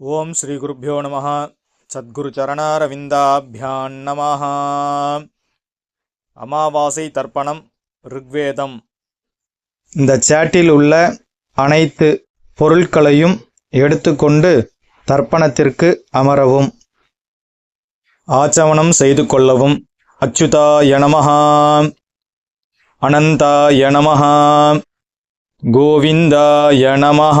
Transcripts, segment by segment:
ஓம் ஸ்ரீ குருப்பியோ நம சத்குரு சரணாரவிந்தாபியான் நம அமாவாசை தர்ப்பணம் ருக்வேதம். இந்த சேட்டில் உள்ள அனைத்து பொருட்களையும் எடுத்துக்கொண்டு தர்ப்பணத்திற்கு அமரவும். ஆச்சமனம் செய்து கொள்ளவும். அச்சுதாய நமः அனந்தாய நமः கோவிந்தாய நமः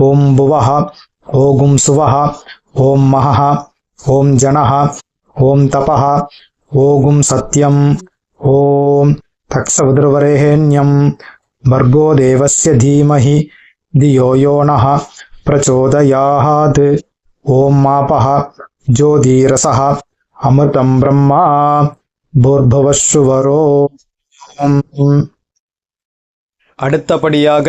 ॐ भुवः ॐ सुवः ॐ महः ॐ जनः ॐ तपः ॐ सत्यम् ॐ तत्सवितुर्वरेण्यं भर्गो देवस्य धीमहि धियो यो नः प्रचोदयात् ॐ मापः ज्योतिरसः अमृतं ब्रह्मा भूर्भुवस्सुवरो அடுத்தபடியாக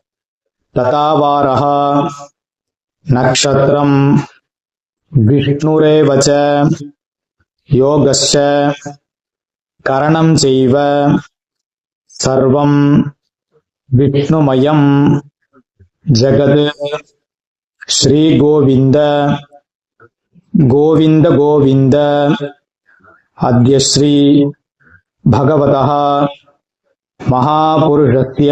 तथावारः। नक्षत्रम् विष्णुरेव च योगश्च करणं चैव सर्वं विष्णुमयं जगत् श्रीगोविन्द गोविन्द गोविन्द। अद्य श्री भगवतः महापुरुषस्य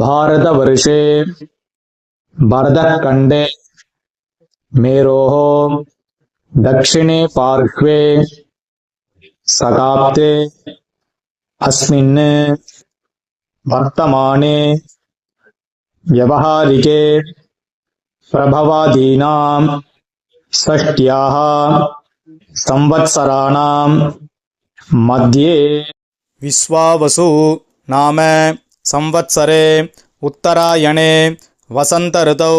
भारतवर्षे भरतखण्डे मेरोः दक्षिणे पार्श्वे सकाब्दे अस्मिन् वर्तमाने व्यवहारिके प्रभवादीनाम् षष्ट्याः संवत्सराणाम् मध्ये विश्वावसु नाम संवत्सरे उत्तरायणे वसन्तऋतौ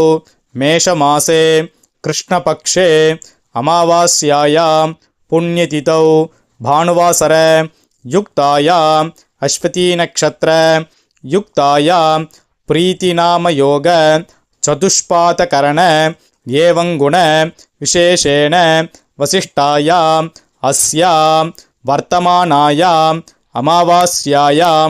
मेषमासे कृष्णपक्षे अमावास्यायां पुण्यतिथौ भानुवासर युक्तायाम् अश्वतीनक्षत्र युक्तायां प्रीतिनामयोग चतुष्पातकरणङ्गुण विशेषेण वसिष्ठायाम् अस्यां वर्तमानायाम् अमावास्यायां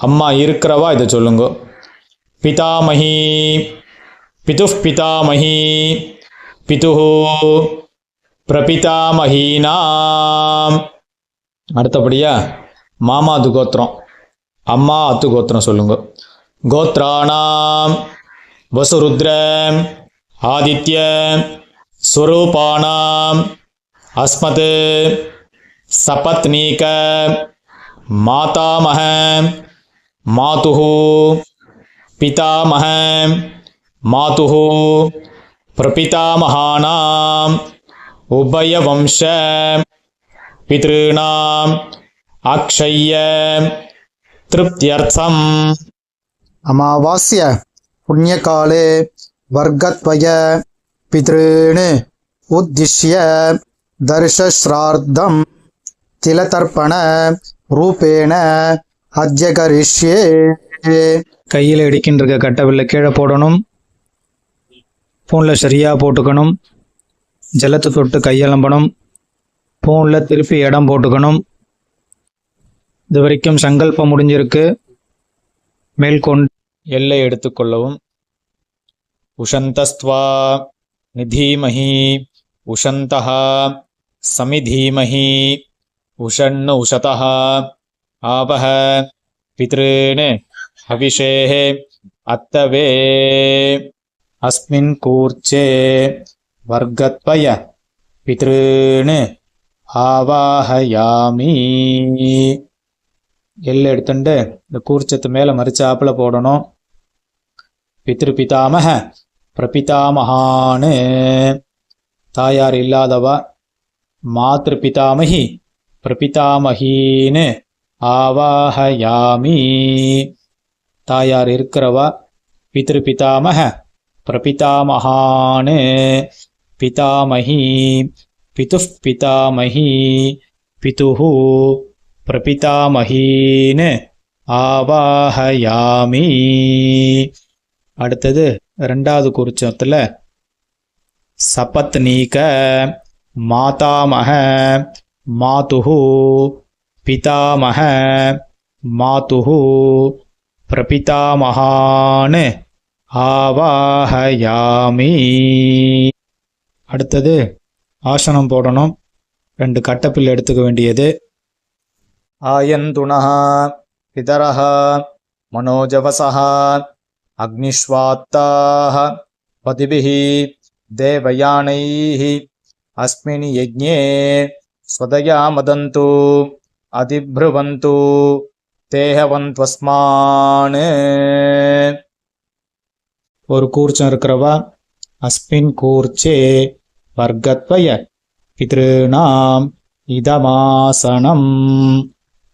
அம்மா இருக்கிறவா? இதை சொல்லுங்க. பிதாமகி பிது பிதாமகி பிது பிரபிதாமகீனாம். அடுத்தபடியா மாமாது கோத்திரம். அம்மா அத்து கோத்திரம் சொல்லுங்க. கோத்ராணாம் வசுருத்ர ஆதித்ய ஸ்வரூபானாம் அஸ்மத் சபத்னீக மாதாமக मातुः पितामह मातुः प्रपितामहानाम् उभयवंश पितॄणाम् अक्षय्य तृप्त्यर्थम् अमावास्य पुण्यकाले वर्गत्वय पितॄन् उद्दिश्य दर्शश्राद्धं तिलतर्पण रूपेण அஜ்ய கரிஷ்யே கையில் இடிக்கின்ற கட்டவில்லை கீழே போடணும். ஃபோனில் சரியா போட்டுக்கணும். ஜலத்தை தொட்டு கையெலம்பணும். ஃபோனில் திருப்பி இடம் போட்டுக்கணும். இது வரைக்கும் சங்கல்பம் முடிஞ்சிருக்கு. மேல்கொண்டு எல்லை எடுத்துக்கொள்ளவும் உஷந்தஸ்துவா நிதீமஹி உஷந்தா சமிதீமஹி உஷன்னு உஷதா ஆவஹ பித்ருன் ஹவிஷேः அத்தவே. அஸ்மின் கூர்ச்சே வர்க்கத்வய பித்ருன் ஆவாஹயாமி எல்லை எடுத்துட்டு இந்த கூர்ச்சத்து மேலே மறிச்சாப்புல போடணும். பித்ரு பிதாமக பிரபிதாமகான்னு தாயார் இல்லாதவா? மாத்ரு பிதாமகி பிரபிதாமகின்னு ஆவாஹயாமி தாயார் இருக்கிறவா? பித்ரு பிதாமக. பிரபிதாமகான். பிதாமகி. பித்து பிதாமகி. பிதுஹு. பிரபிதாமகீன். ஆவாஹயாமி அடுத்தது ரெண்டாவது குறிச்சத்துல சபத்னீக மாதாமக மாதுஹு பிதாமக மாதுகு பிரபிதாமகான் ஆவாஹயாமி அடுத்தது ஆசனம் போடணும். ரெண்டு கட்டப்பில் எடுத்துக்க வேண்டியது. ஆயந்துணா பிதரஹ மனோஜவசஹ அக்னிஷ்வாத்தாக பதிபிஹி தேவயானைஹி. அஸ்மின் யஜ்ஞே ஸ்வதயா மதந்து அதிப்ருவந்து தேகவந்த்வஸ்மானு ஒரு கூர்ச்சம் இருக்கிறவா? அஸ்மின் கூர்ச்சே வர்க்கத்வய பிதிருநாம் இதமாசனம்.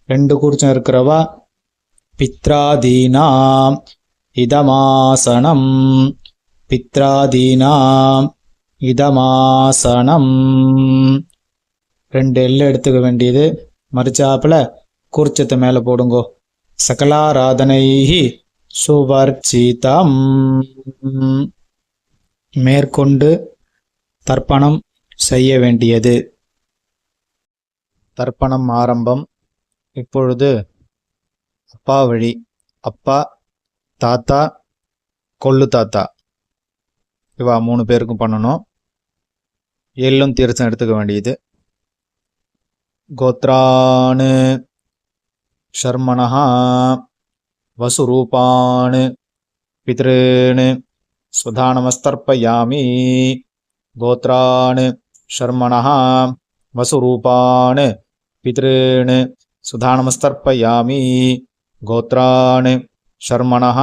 ரெண்டு கூர்ச்சம் இருக்கிறவா? பித்ராதீனாம் இதமாசனம். பித்ராதீனாம் இதமாசனம். ரெண்டு எல்லை எடுத்துக்க வேண்டியது. மறிச்சாப்புல கூர்ச்சத்தை மேலே போடுங்கோ. சகலாராதனைஹி சுவர்ச்சிதம். மேற்கொண்டு தர்ப்பணம் செய்ய வேண்டியது. தர்ப்பணம் ஆரம்பம். இப்பொழுது அப்பா வழி. அப்பா தாத்தா கொள்ளு தாத்தா. இவா மூணு பேருக்கும் பண்ணணும். எள்ளும் தீர்த்தம் எடுத்துக்க வேண்டியது. गोत्रान् शर्मणः वसुरूपान् पितॄन् स्वधानमस्तर्पयामि गोत्रान् शर्मणः वसुरूपान् पितॄन् सुधानमस्तर्पयामि। गोत्रान् शर्मणः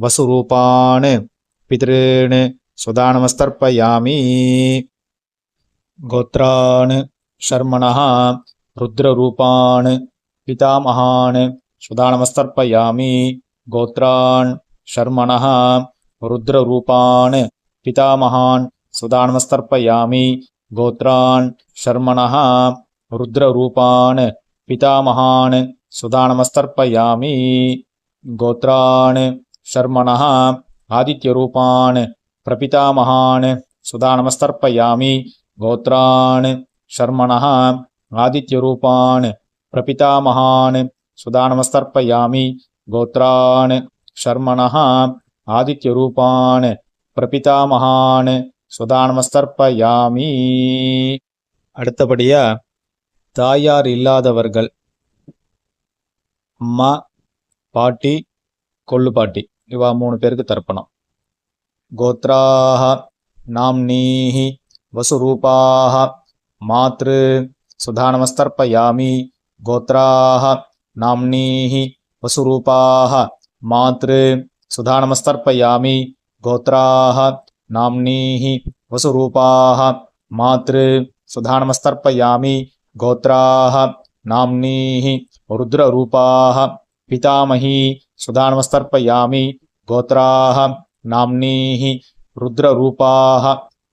वसुरूपान् पितॄन् सुधानमस्तर्पयामि। गोत्रान् शर्मणः रुद्ररूपान् पितामहान् सुदानमस्तर्पयामि। गोत्रान् शर्मणः रुद्ररूपान् पितामहान् सुदानमस्तर्पयामि। गोत्रान् शर्मणः रुद्ररूपान् पितामहान् सुदानमस्तर्पयामि। गोत्रान् शर्मणः आदित्यरूपान् प्रपितामहान् सुदानमस्तर्पयामि। गोत्रान् शर्मणः आदित्यरूपान् प्रपितामहान् सुदानमस्तर्पयामि गोत्रान् शर्मणः आदित्यरूपान् பிரபிதாமகான் சுதானமஸ்தர்ப்பயாமி அடுத்தபடியா தாயார் இல்லாதவர்கள் அம்மா பாட்டி கொள்ளு பாட்டி இவா மூணு பேருக்கு தர்ப்பணம் கோத்ராக நாம்னீஹி வசுரூபாக మాతృ సుధానమస్తర్పయామి గోత్రాహ నామ్నీ వసురూపాహ మాతృ సుధానమస్తర్పయామి గోత్రాహ నామ్నీ వసురూపాహ మాతృ సుధానమస్తర్పయామి గోత్రాహ నామ్నీ రుద్రరూపాహ పితామహీ సుధానమస్తర్పయామి గోత్రాహ నామ్నీ రుద్రరూపాహ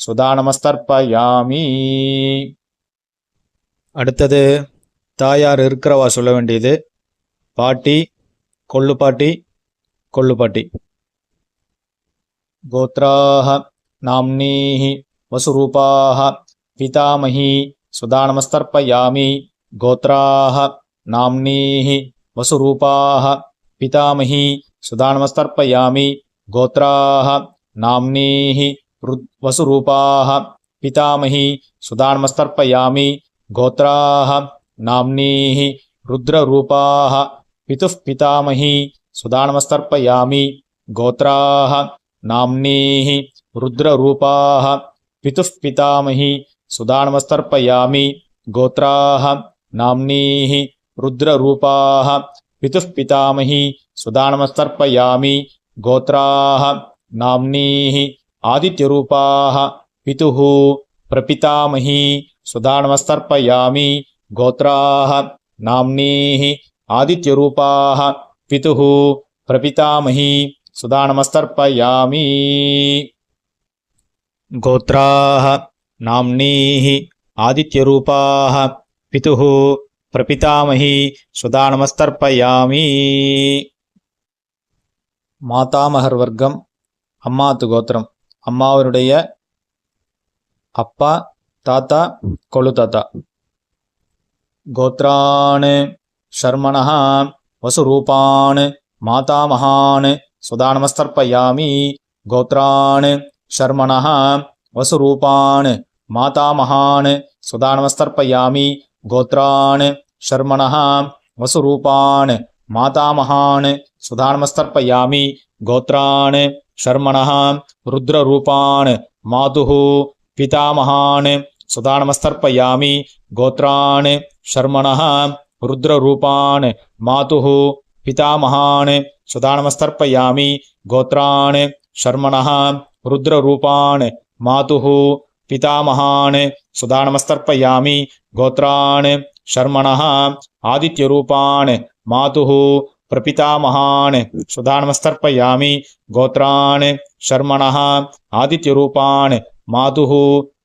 சுதா நமஸ்தர்ப்பயாமி அடுத்தது தாயார் இருக்கிறவா சொல்ல வேண்டியது? பாட்டி கொள்ளு பாட்டி கொள்ளு பாட்டி. கோத்ராஹ நாம்னீஹி வசுரூபாஹ பிதாமஹி சுதா நமஸ்தர்ப்பயாமி கோத்ராஹ நாம்னீஹி வசுரூபாஹ பிதாமஹி சுதா கோத்ராஹ நாம்னீஹி వసురూపా పితామహి సుధాన్మస్తర్పయామి గోత్రా నామ్నీ రుద్రరూపా పితు పితామహి సుధాన్మస్తర్పయామి గోత్రా నామ్నీ రుద్రరూపా పితు పితామహి సుధాన్మస్తర్పయామి గోత్రా నామ్నీ రుద్రరూపా పితు పితామహి సుధాన్మస్తర్పయామి గోత్రా నామ్నీ ఆదిత్యరూపా పితు ప్రపితామహీ సుధాణమస్తర్పయామి గోత్రా నామ్నీ ఆదిత్యరూపా పితు ప్రపితామహీ సుధాణమస్తర్పయామి గోత్రా నామ్నీ ఆదిత్యరూపా పితు ప్రపితామహీ సుధానమస్తర్పయామి మాతామహర్వర్గం అమ్మాతు గోత్రం. அம்மாவனுடைய அப்பா தாத்தா கொழு தாத்தா. கோத்ரான் ஷர்மணா வசுரூபான் மாதாமகான் சுதா நமஸ்தர்ப்பயாமி கோத்ரான் ஷர்மணா வசுரூபான் மாதாமகான் சுதா நமஸ்தர்ப்பயாமி கோத்ரான் ஷர்மணா வசுரூபான் மாதாமகான் शर्मणः रुद्ररूपान् मातुः पितामहान् सुदानमस्तर्पयामि गोत्रान् शर्मणः रुद्ररूपान् मातुः पितामहान् सुदानमस्तर्पयामि गोत्रान् शर्मणः रुद्ररूपान् मातुः पितामहान् सुदानमस्तर्पयामि गोत्रान् शर्मणः आदित्यरूपान् मातुः ప్రపితామహాన్ సుధానమస్తర్పయామి గోత్రాన్ శర్మణ ఆదిత్యరూపాన్ మాతు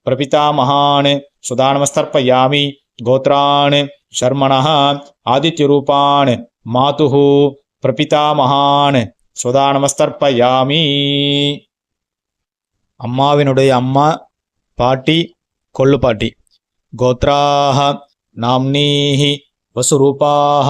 ప్రపితామహాన్ సుధానమస్తర్పయామి గోత్రాన్ శర్మణ ఆదిత్యరూపాన్ మాతు பிரபிதாமகான் சுதானமஸ்தர்ப்பயாமி அம்மாவினுடைய அம்மா பாட்டி கொள்ளு பாட்டி கோத்ராக நாம்னீஹி வசுரூபாக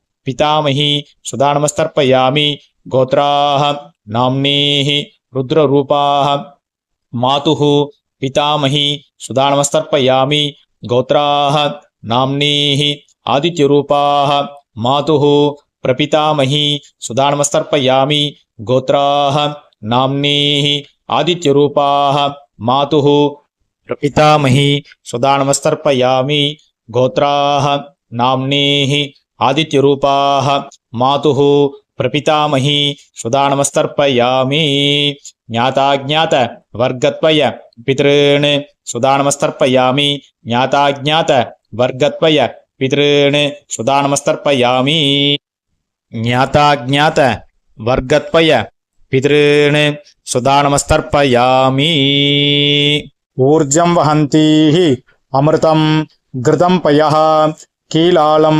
పితామహి సుధానమస్తర్పయామి గోత్రా నామ్నే రుద్రరూపా మాతు పితామహి సుధానమస్తర్పయామి గోత్రా నామ్నే ఆదిత్యరూపా మాతు ప్రపితామహి సుధానమస్తర్పయామి గోత్రా నామ్నే ఆదిత్యరూపా మాతు ప్రపితామహి సుధానమస్తర్పయామి గోత్రా నామ్నే ఆదిత్యరూపాః మాతుః ప్రపితామహీ సుదానమస్తర్పయామి జ్ఞాతాజ్ఞాత వర్గత్వయ పితॄణ్ సుదానమస్తర్పయామి జ్ఞాతాజ్ఞాత వర్గత్వయ పితॄణ్ సుదానమస్తర్పయామి జ్ఞాతాజ్ఞాత వర్గత్వయ పితॄణ్ సుదానమస్తర్పయామి ఊర్జం వహంతీ అమృతం ఘృతం పయ కీలాళం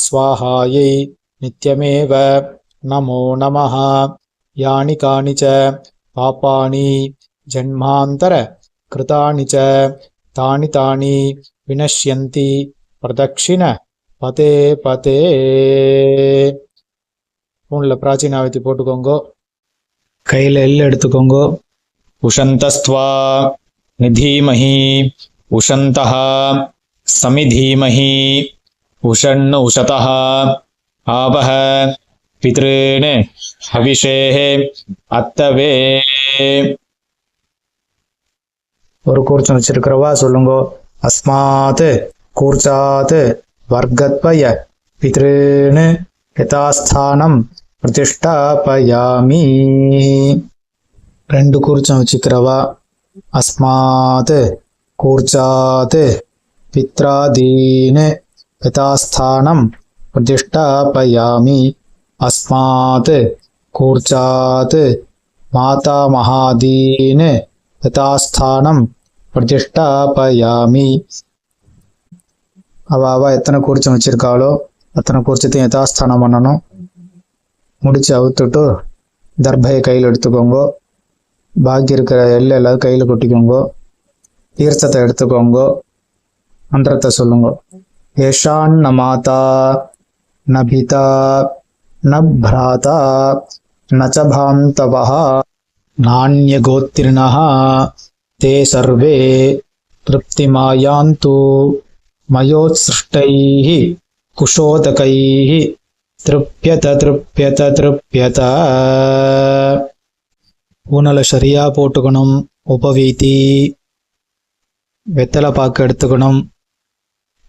ஸ்வாஹாயை நித்யமேவ நமோ நமः யானி காணி ச பாப்பாணி ஜன்மாந்தர கிருதாணி ச தானி தானி வினஷ்யந்தி பிரதக்ஷிண பதே பதே ஃபோனில் பிராச்சீனாவத்தி போட்டுக்கோங்க கையில் எல் எடுத்துக்கோங்க उषन्तस्त्वा निधीमहि उषन्तः समिधीमहि उषण् उशतः आवह पितॄन् हविषेः अत्तवे ஒரு கூர்ச்சம் வச்சிருக்கிறவா சொல்லுங்க அஸ்மாத் கூர்ச்சாத் வர்க்கத்வய பித்ருன்னு யதாஸ்தானம் பிரதிஷ்டாபயாமி ரெண்டு கூர்ச்சம் வச்சுக்கிறவா அஸ்மாத் கூர்ச்சாத் பித்ராதீன் யதாஸ்தானம் பிரதிஷ்டாபயாமி அஸ்மாத் கூர்ச்சாத் மாதாமகாதீன் பிதாஸ்தானம் பிரதிஷ்டாபயாமி அவ அவள் எத்தனை கூர்ச்சம் வச்சிருக்காளோ அத்தனை கூர்ச்சத்தையும் யதாஸ்தானம் பண்ணணும் முடிச்சு அவுத்துட்டு தர்பையை கையில் எடுத்துக்கோங்க பாக்கி இருக்கிற எல்லை எல்லாரும் கையில் கொட்டிக்கோங்கோ தீர்த்தத்தை எடுத்துக்கோங்க மந்திரத்தை சொல்லுங்க ஏஷான் ந மாதா ந பிதா ந பிராதா ந ச பாந்தவः नान्यगोत्रिणः ते सर्वे तृप्तिमायान्तु मयोत्सृष्टैः कुशोदकैः तृप्यत तृप्यत तृप्यत ஊனலை சரியாக போட்டுக்கணும் உபவீதி வெத்தலை பாக்கு எடுத்துக்கணும்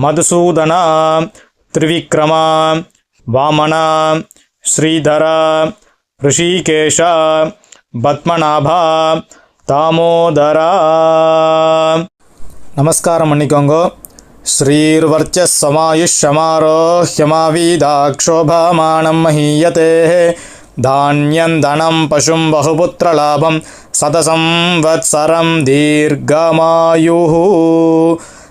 మధుసూదన త్రివిక్రమ వామన శ్రీధర ఋషికేశ పద్మనాభ దామోదర. నమస్కారం మణికొంగో శ్రీర్వర్చస్సమాయుష్యమారోహ్యమావీదాక్షోభామాణం మహీయతే. ధాన్యం ధనం పశుం బహుపుత్రలాభం సతసం వత్సరం దీర్ఘమాయు.